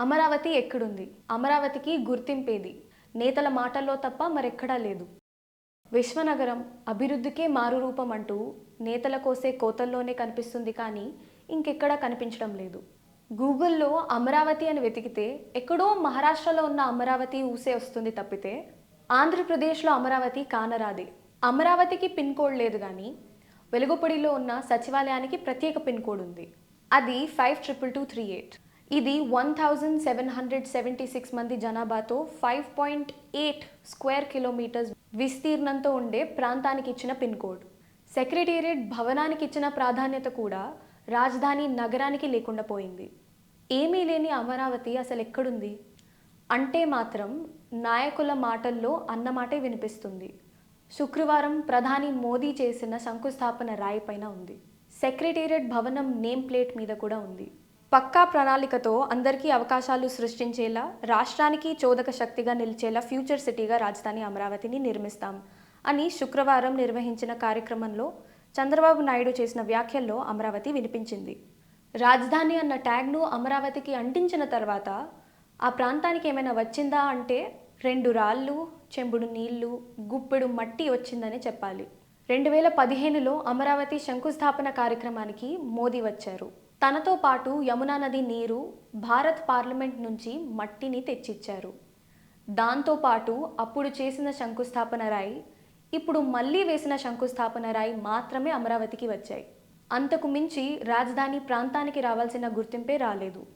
అమరావతి ఎక్కడుంది? అమరావతికి గుర్తింపేది. నేతల మాటల్లో తప్ప మరెక్కడా లేదు. విశ్వనగరం అభివృద్ధికే మారు రూపం అంటూ నేతల కోసే కోతల్లోనే కనిపిస్తుంది కానీ ఇంకెక్కడా కనిపించడం లేదు. గూగుల్లో అమరావతి అని వెతికితే ఎక్కడో మహారాష్ట్రలో ఉన్న అమరావతి ఊసే వస్తుంది తప్పితే ఆంధ్రప్రదేశ్లో అమరావతి కానరాదే. అమరావతికి పిన్ కోడ్ లేదు కానీ వెలుగుపొడిలో ఉన్న సచివాలయానికి ప్రత్యేక పిన్ కోడ్ ఉంది. అది five triple two three eight. ఇది one thousand seven hundred seventy six మంది జనాభాతో five point eight square kilometres విస్తీర్ణంతో ఉండే ప్రాంతానికి ఇచ్చిన పిన్ కోడ్. సెక్రటేరియట్ భవనానికి ఇచ్చిన ప్రాధాన్యత కూడా రాజధాని నగరానికి లేకుండా పోయింది. ఏమీ లేని అమరావతి అసలు ఎక్కడుంది అంటే మాత్రం నాయకుల మాటల్లో అన్నమాటే వినిపిస్తుంది. శుక్రవారం ప్రధాని మోదీ చేసిన శంకుస్థాపన రాయిపైన ఉంది. సెక్రటేరియట్ భవనం నేమ్ ప్లేట్ మీద కూడా ఉంది. పక్కా ప్రణాళికతో అందరికీ అవకాశాలు సృష్టించేలా రాష్ట్రానికి చోదక శక్తిగా నిలిచేలా ఫ్యూచర్ సిటీగా రాజధాని అమరావతిని నిర్మిస్తాం అని శుక్రవారం నిర్వహించిన కార్యక్రమంలో చంద్రబాబు నాయుడు చేసిన వ్యాఖ్యల్లో అమరావతి వినిపించింది. రాజధాని అన్న ట్యాగ్ను అమరావతికి అంటించిన తర్వాత ఆ ప్రాంతానికి ఏమైనా వచ్చిందా అంటే రెండు రాళ్ళు చెంబుడు నీళ్ళు గుప్పెడు మట్టి వచ్చిందని చెప్పాలి. రెండు వేల పదిహేనులో అమరావతి శంకుస్థాపన కార్యక్రమానికి మోదీ వచ్చారు. తనతో పాటు యమునా నది నీరు భారత్ పార్లమెంట్ నుంచి మట్టిని తెచ్చిచ్చారు. దాంతోపాటు అప్పుడు చేసిన శంకుస్థాపన రాయి ఇప్పుడు మళ్ళీ వేసిన శంకుస్థాపన రాయి మాత్రమే అమరావతికి వచ్చాయి. అంతకు మించి రాజధాని ప్రాంతానికి రావాల్సిన గుర్తింపే రాలేదు.